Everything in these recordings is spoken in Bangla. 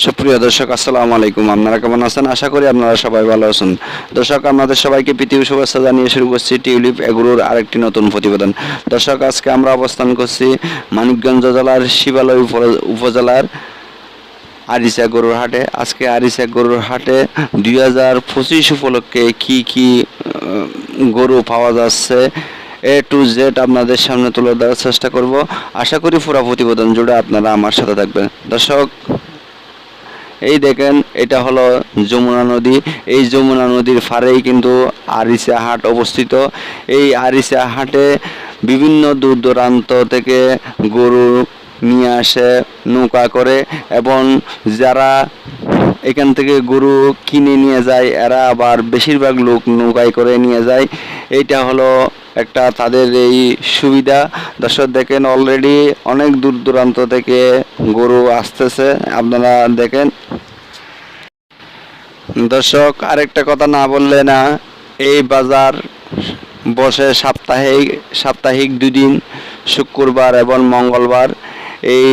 সুপ্রিয় দর্শক, আসসালামু আলাইকুম। আপনারা কেমন আছেন? আশা করি আপনারা সবাই ভালো আছেন। দর্শক আপনাদের সবাইকে পৃথিবী শুভেচ্ছা জানিয়ে শুরু করছি টিউলিপ এগুলোর আরেকটি নতুন প্রতিবেদন। দর্শক, আজকে আমরা অবস্থান করছি মানিকগঞ্জ জেলার শিবালয় উপজেলার আরিসা গরুর হাটে। আজকে আরিসা গরুর হাটে দুই হাজার পঁচিশ উপলক্ষে কি কি গরু পাওয়া যাচ্ছে, এ টু জেড আপনাদের সামনে তুলে দেওয়ার চেষ্টা করব। আশা করি পুরা প্রতিবেদন জুড়ে আপনারা আমার সাথে থাকবেন। দর্শক এই দেখেন, এটা হলো যমুনা নদী। এই যমুনা নদীর ফারেই কিন্তু আরিসা হাট অবস্থিত। এই আরিসা হাটে বিভিন্ন দূর দূরান্ত থেকে গরু নিয়ে আসে, নৌকা করে এবং যারা এখান থেকে গরু কিনে নিয়ে যায়, এরা আবার বেশিরভাগ লোক নৌকায় করে নিয়ে যায়। এইটা হলো একটা তাদের এই সুবিধা। দর্শক দেখেন অলরেডি অনেক দূর দূরান্ত থেকে গরু আসতেছে, আপনারা দেখেন। দর্শক, আরেকটা কথা না বললে না, এই বাজার বসে সাপ্তাহিক সাপ্তাহিক দুদিন, শুক্রবার এবং মঙ্গলবার। এই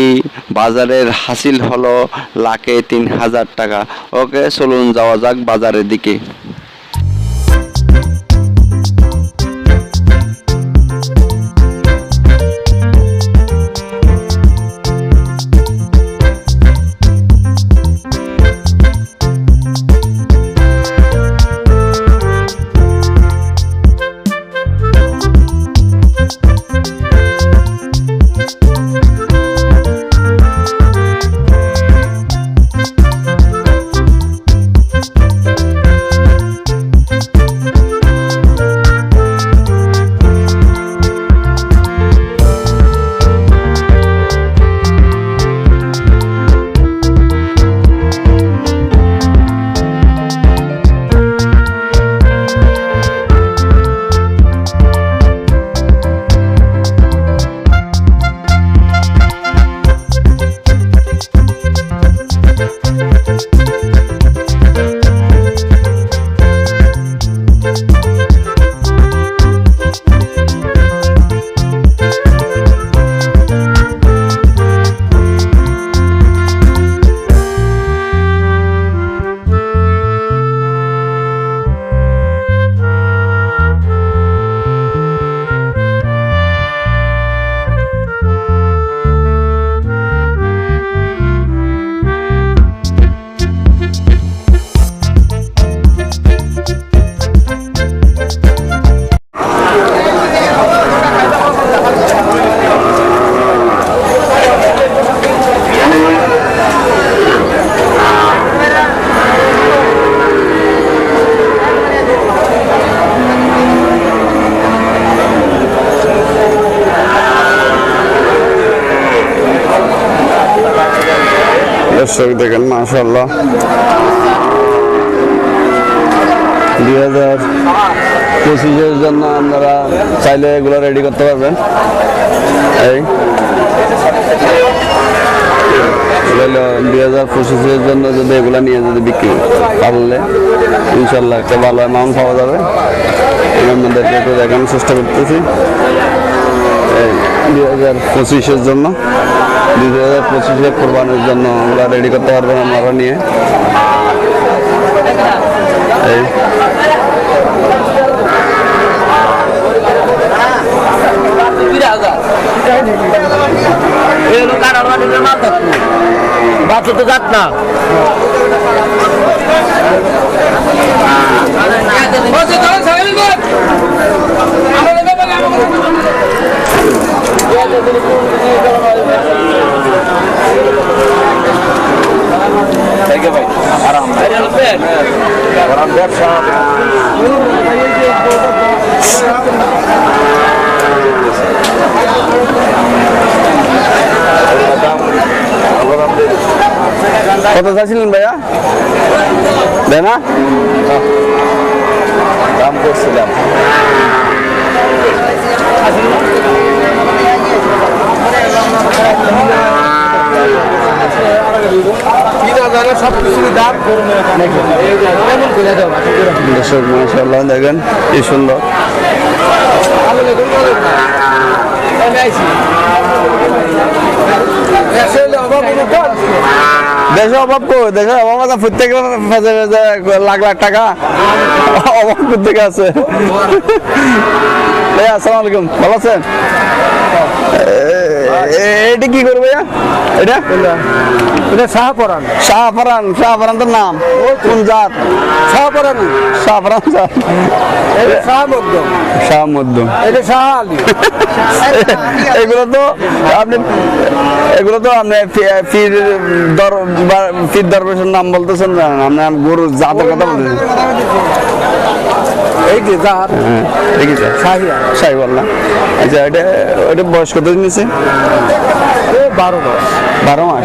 বাজারের হাসিল হলো লাখে তিন হাজার টাকা। ওকে, চলুন যাওয়া যাক বাজারের দিকে। দর্শক দেখেন মাশাল্লাহ দুই হাজার পঁচিশের জন্য আপনারা চাইলে এগুলো রেডি করতে পারবেন। এই। দুই হাজার পঁচিশের জন্য যদি এগুলা নিয়ে যদি বিক্রি পারলে ইনশাল্লাহ একটা ভালো অ্যামাউন্ট পাওয়া যাবে। আপনাদেরকে একটু দেখানোর চেষ্টা করতেছি। এই, দুই হাজার পঁচিশের জন্য। দুই হাজার পঁচিশে কোরবানির জন্য আমরা রেডি করতে পারবেন আপনারা নিয়ে। এই। বাচ্চা তো যাক না। কত চাইছিলেন ভাইয়া? দেয় না দাম করছিলাম। সব কিছু দাম। দর্শক মাসাল্লাহ দেখেন কি সুন্দর। দেশে অভাব অভাব আছে প্রত্যেক লাখ লাখ টাকা। অভাব প্রত্যেকে আছে? আসসালামু আলাইকুম, ভালো আছেন? এটা কি করবে ভাইয়া? এটা? এটা শাহপরান শাহফরান শাহফরান তোর নাম? কোন জাত? শাহপরান শাহ শাহ মধ্যম এটা শাহ আলী এগুলো তো আপনি এগুলো তো আপনি দর দরবেশের নাম বলতেছেন না আপনার গরু জাতের কথা বলতেছেন। এই যে জাহার হ্যাঁ শাহিয়া আচ্ছা এটা এটা বয়স কত দিন নিছে বারো মাস?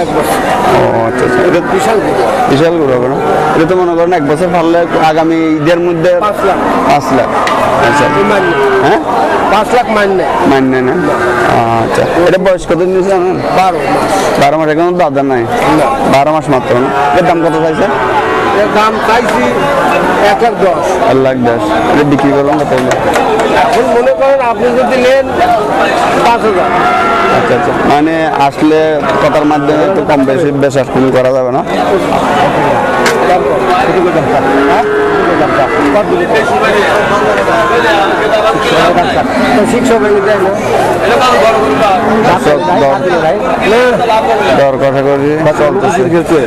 ও আচ্ছা আচ্ছা। এটা বিশাল এটা তো মনে করেন এক বছর আগামী ঈদের মধ্যে পাঁচ লাখ। পাঁচ লাখ। আচ্ছা। হ্যাঁ? পাঁচ লাখ না? আচ্ছা। এটা বয়স কত দিন নিছে জানেন? বারো মাস। বারো মাস এখন দাদা নাই? বারো মাস মাত্র না? এর দাম কত চাইছে? এর দাম চাইছি এক লাখ দশ। এক লাখ দশ। এটা বিক্রি করলাম কত এখন মনে করেন আপনি যদি নেন পাঁচ হাজার। আচ্ছা আচ্ছা। মানে আসলে কথার মাধ্যমে একটু কম বেশি বেশ কম করা যাবে না? কত দর কথা করি চলতেছে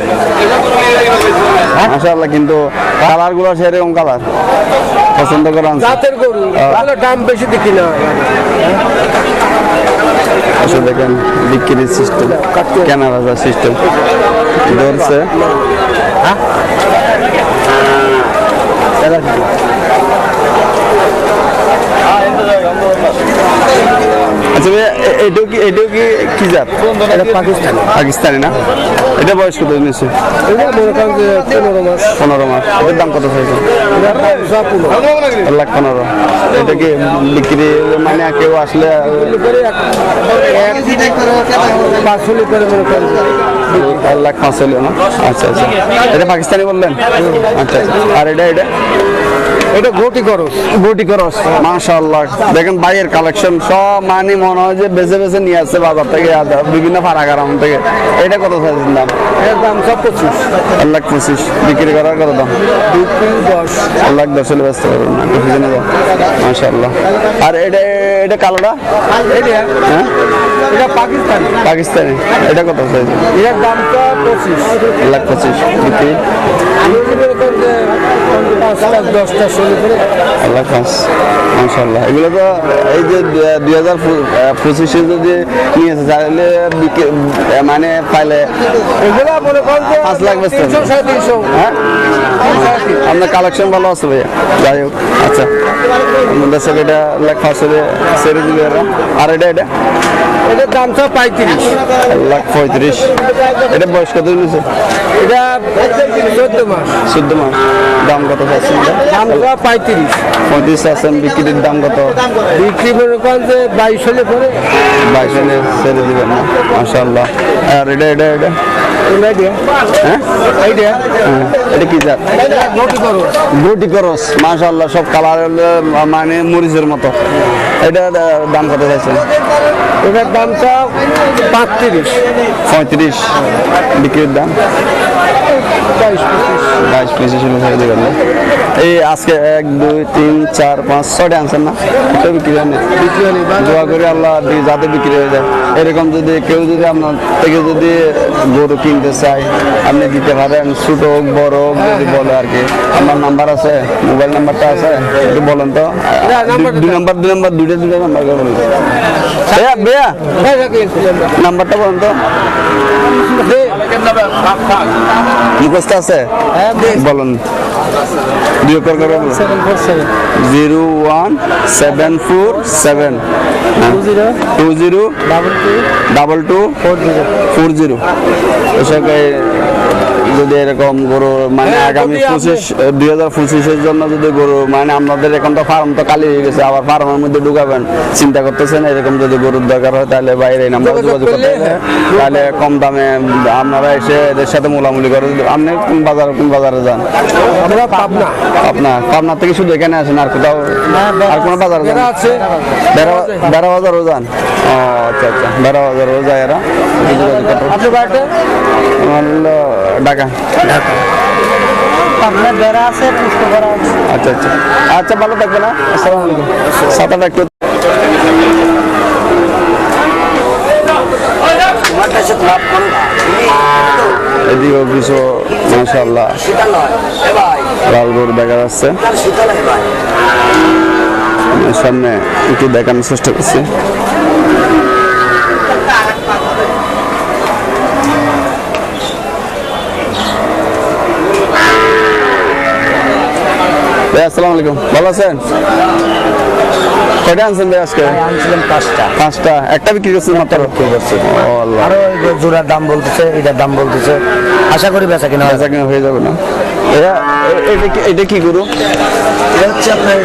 মাশাআল্লাহ কিন্তু কালারগুলো সেরকম কালার। পছন্দ করে আনছে জাতের গরু দাম বেশি দেখি না। আসলে দেখেন বিক্রির সিস্টেম কেনা বেচার সিস্টেম ধরছে আচ্ছা ভাইয়া এটাও কি এটাও কি কি জাত এটা পাকিস্তানি। পাকিস্তানি না? এটা বয়স কত নিচ্ছে এটা মনে করেন যে পনেরো মাস। পনেরো মাস। এটার দাম কত চাইছে লাখ পনেরো। এটা কি বিক্রি মানে কেউ আসলে এক- পাঁচশো মনে করেন এক লাখ পাঁচ না। আচ্ছা আচ্ছা। এটা পাকিস্তানি বললেন? আচ্ছা আচ্ছা। আর এটা এটা? এটা ঘটি খরচ। গুটি করস মাশাআল্লাহ। দেখেন বাইরের কালেকশন সব মানে মনে হয় যে বেছে বেছে নিয়ে আসছে বাজার থেকে বিভিন্ন ফারাকারাম থেকে। এটা কত চাইছেন দাম? এর দাম সব পঁচিশ। এক লাখ পঁচিশ। বিক্রি করার কত দাম? দশ। এক লাখ দশ হলে ব্যস্ত করবেন না একটু নেব মাশাআল্লাহ। আর এটা এটা কালোটা? হ্যাঁ? এটা পাকিস্তানি। পাকিস্তানি। এটা কত চাইছেন দামটা পঁচিশ। এক লাখ পঁচিশ বিক্রি মনে আল্লাহ মাশাল্লাহ এগুলো তো এই যে দুই হাজার পঁচিশে যদি নিয়েছে তাহলে বিকে- মানে পাইলে এগুলা মনে করেন পাঁচ লাখ। তিনশো হ্যাঁ? আপনার কালেকশন ভালো আছে ভাইয়া? যাই হোক আচ্ছা। আমাদের সাথে এটা লাখ দিবে আর এটা এটা? এটার দামটা পঁয়ত্রিশ। এক লাখ পঁয়ত্রিশ। এটা বয়স কত হয়েছে এটা চোদ্দ মাস। চোদ্দ মাস। দাম কত আছে দাম তো পঁয়ত্রিশ। পঁয়ত্রিশ আছেন বিক্রির দাম কত? বিক্রি মনে করেন যে বাইশ হলে পরে। বাইশ হলে ছেড়ে দেবেন না। মাশাল্লাহ আর এটা এটা এটা? হ্যাঁ। এটা কি জাত? গুটি করস মাশাল্লাহ সব কালার মানে মরিচের মতো। এটা দাম কত চাইছেন? এটার দামটা পাঁচত্রিশ পঁয়ত্রিশ। বিক্রির দাম? বাইশ পঁচিশ দেবেন না। এই আজকে এক দুই তিন চার পাঁচ ছয়টা আনছেন না? এটা বিক্রি হয় না বিক্রি হলে দোয়া করে আল্লাহ যাতে বিক্রি হয়ে যায়। এরকম যদি কেউ যদি আপনার থেকে যদি গরু কিনতে চায় আপনি দিতে পারেন ছোট হোক বড় হোক যদি বলে আর কি। আমার নাম্বার আছে? মোবাইল নাম্বারটা আছে? একটু বলেন তো। দুই নাম্বার দুই নাম্বার দুইটা দুইটা নাম্বার করে বলুন। বেয়া নাম্বারটা বলেন তো। মুখস্থ আছে? বলুন। বিয়োগ করে বলুন। Zero one seven four seven. Two zero double two double two four zero four zero যদি এরকম গরু মানে হ্যাঁ, আগামী পঁচিশ দুই হাজার পঁচিশের জন্য যদি গরু মানে আপনাদের এখন তো ফার্ম তো খালি হয়ে গেছে আবার ফার্মের মধ্যে ঢুকাবেন। চিন্তা করতেছেন এরকম যদি গরুর দরকার হয় তাহলে বাইরে নাম্বার যোগাযোগ করতে হ্যাঁ। তাহলে কম দামে আপনারা এসে এদের সাথে মোলামুলি করে আপনি কোন বাজার কোন বাজারে যান? আমরা পাবনা। আপনার পাবনা থেকে শুধু এখানে আসেন আর কোথাও আর কোনো বাজার যান? বেড়া বাজারও যান? ও আচ্ছা আচ্ছা। বেড়া বাজারও যায় এরা। আপনার বাড়িটা ঢাকা। ঢাকা। আপনার বেড়া আছে পুষ্প করা আছে। আচ্ছা আচ্ছা। আচ্ছা ভালো থাকবে না আসসালামু আলাইকুম। একটু কিছু লাল গরু দেখা যাচ্ছে সামনে একটু দেখানোর চেষ্টা করছি। ভাই আসসালামু আলাইকুম। ভালো আছেন? কয়টা আনছেন ভাই আজকে? আনছিলাম পাঁচটা। পাঁচটা। একটা বিক্রি করছেন মাত্র? ও আল্লাহ। আরও জোড়ার দাম বলতেছে এটার দাম বলতেছে। আশা করি বেচা কিনা বেচা কেনা হয়ে যাবে না। এটা এটা কি গরু? এটা হচ্ছে আপনার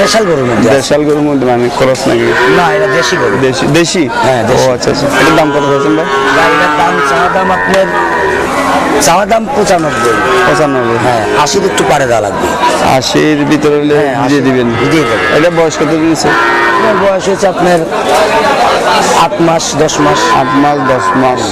দেশাল গরুর মধ্যে। দেশাল গরুর মধ্যে মানে খরচ নাকি? না এটা দেশি গরু। দেশি দেশি? হ্যাঁ, ও আচ্ছা আচ্ছা। এটার দাম কত হয়েছেন ভাই এটার দাম চাওয়া দাম আপনার চাওয়া দাম পঁচানব্বই। পঁচানব্বই। হ্যাঁ আশির একটু পারে দেওয়া লাগবে। আশির ভিতরে হলে হ্যাঁ, দিয়ে। দিবেন। দিয়ে দেবো। এটা বয়স কত দিয়েছে? বয়স হচ্ছে আপনার আট মাস দশ মাস। আট মাস দশ মাস।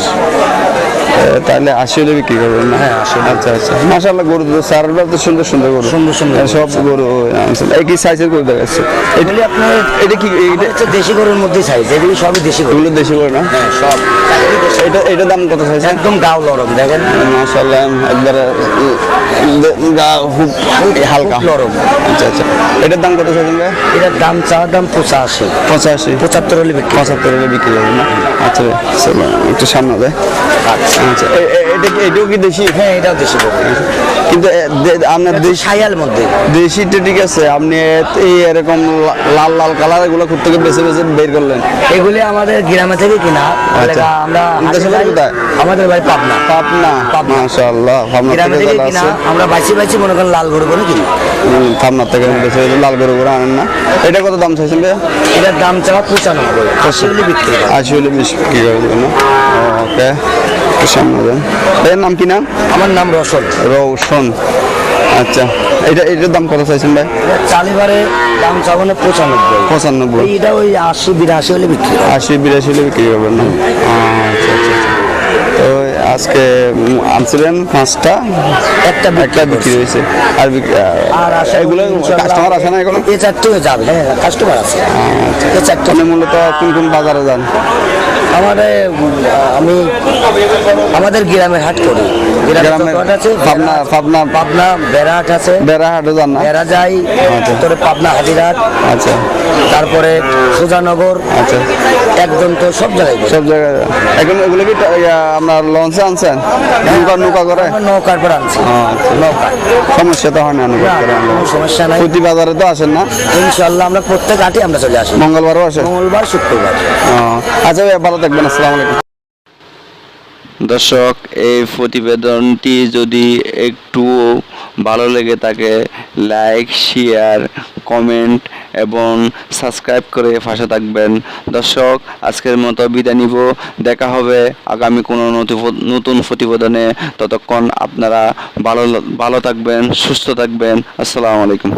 তাহলে আশি হলে বিক্রি করবেন না হ্যাঁ, আচ্ছা আচ্ছা। মাসাল্লাহ গরু তো সারবার তো সুন্দর সুন্দর গরু। সুন্দর সুন্দর সব গরু। আনছেন একই সাইজের গরু দেখাচ্ছে? এগুলি আপনার এটা কি এটা এটা হচ্ছে দেশি গরুর মধ্যেই সাইজ এগুলি সবই দেশি গরু। এগুলো দেশি গরু না? হ্যাঁ সব। এটা এটার দাম কত চাইছেন একদম গাও লরম দেখেন। মাশাআল্লাহ একবারে গা খুব হালকা। নরম। আচ্ছা আচ্ছা। এটার দাম কত ভাই এটার দাম চাওয়ার দাম পঁচাশি। পঁচাশি। পঁচাত্তর হলে বিক্রি পঁচাত্তর হলে বিক্রি করবেন না? আচ্ছা একটু সামনে দেয় আচ্ছা। এ- এটা কি এটাও কি দেশি? হ্যাঁ এটাও দেখি গরু কিন্তু আপনার দেশি মধ্যে। দেশিটা ঠিক আছে আপনি এই এরকম লাল লাল কালার এগুলো করতে বেছে বেছে বের করলেন। এগুলি আমাদের গ্রামে থেকে কিনা আচ্ছা। আমরা আমাদের বাড়ি পাবনা। পাবনা? পাবনা। মাশাআল্লাহ গ্রামে থেকে থেকে কিনা আমরা বাইছি বাইছি মনে করেন লাল গরু করে কিনি। পাবনা থেকে বেছে বেছে লাল গরু করে আনেন না। এটা কত দাম চাইছেন এটার দাম চাওয়া পঁচানব্বই। আশি হলে বিক্রি করে আশি হলে বিশ কি করে দেবেন না ওকে। একটু সামনে দেন এর নাম কি নাম আমার নাম রোশন। রৌশন। আচ্ছা এটা এটার দাম কত চাইছেন ভাই? চালিবারে দাম চাবনে পঁচানব্বই। পঁচানব্বই। এটা ওই আশি বিরাশি হলে বিক্রি আশি বিরাশি হলে বিক্রি করবেন না? আচ্ছা আচ্ছা আচ্ছা। আজকে আনছিলেন পাঁচটা একটা একটা বিক্রি হয়েছে। আর এগুলো কাস্টমার আসে না এখন? এ চারটে যাবে হ্যাঁ কাস্টমার আছে। এ চারটে। মূলত কোন কোন বাজারে যান? আমাদের আমি আমাদের গ্রামে হাট করি গ্রামের গ্রামের হাট আছে পাবনা পাবনা পাবনা বেড়াহাট আছে। বেড়া যান না বেড়া যাই আচ্ছা। তোরে পাবনা হাজিরহাট আচ্ছা। তারপরে সুজানগর। আচ্ছা। একদম তো সব জায়গায় সব জায়গায় এখন এগুলো কি আপনার লঞ্চে আনছেন? নৌকা নৌকা করে? নৌকার পর আনছি। নৌকা। সমস্যা তো হয় না সমস্যা নাই। প্রতি বাজারে তো আসেন না? ইনশাল্লাহ আমরা প্রত্যেক হাটে আমরা চলে আসি। মঙ্গলবারও আসে? মঙ্গলবার শুক্রবার। আচ্ছা ভাইয়া ভালো থাকবেন। আসসালামু আলাইকুম। দর্শক, এই প্রতিবেদনটি যদি একটু ভালো লেগে থাকে, লাইক, শেয়ার, কমেন্ট এবং সাবস্ক্রাইব করে পাশে থাকবেন। দর্শক, আজকের মতো বিদায় নিব। দেখা হবে আগামী কোনো নতুন প্রতিবেদনে। ততক্ষণ আপনারা ভালো ভালো থাকবেন, সুস্থ থাকবেন। আসসালামু আলাইকুম।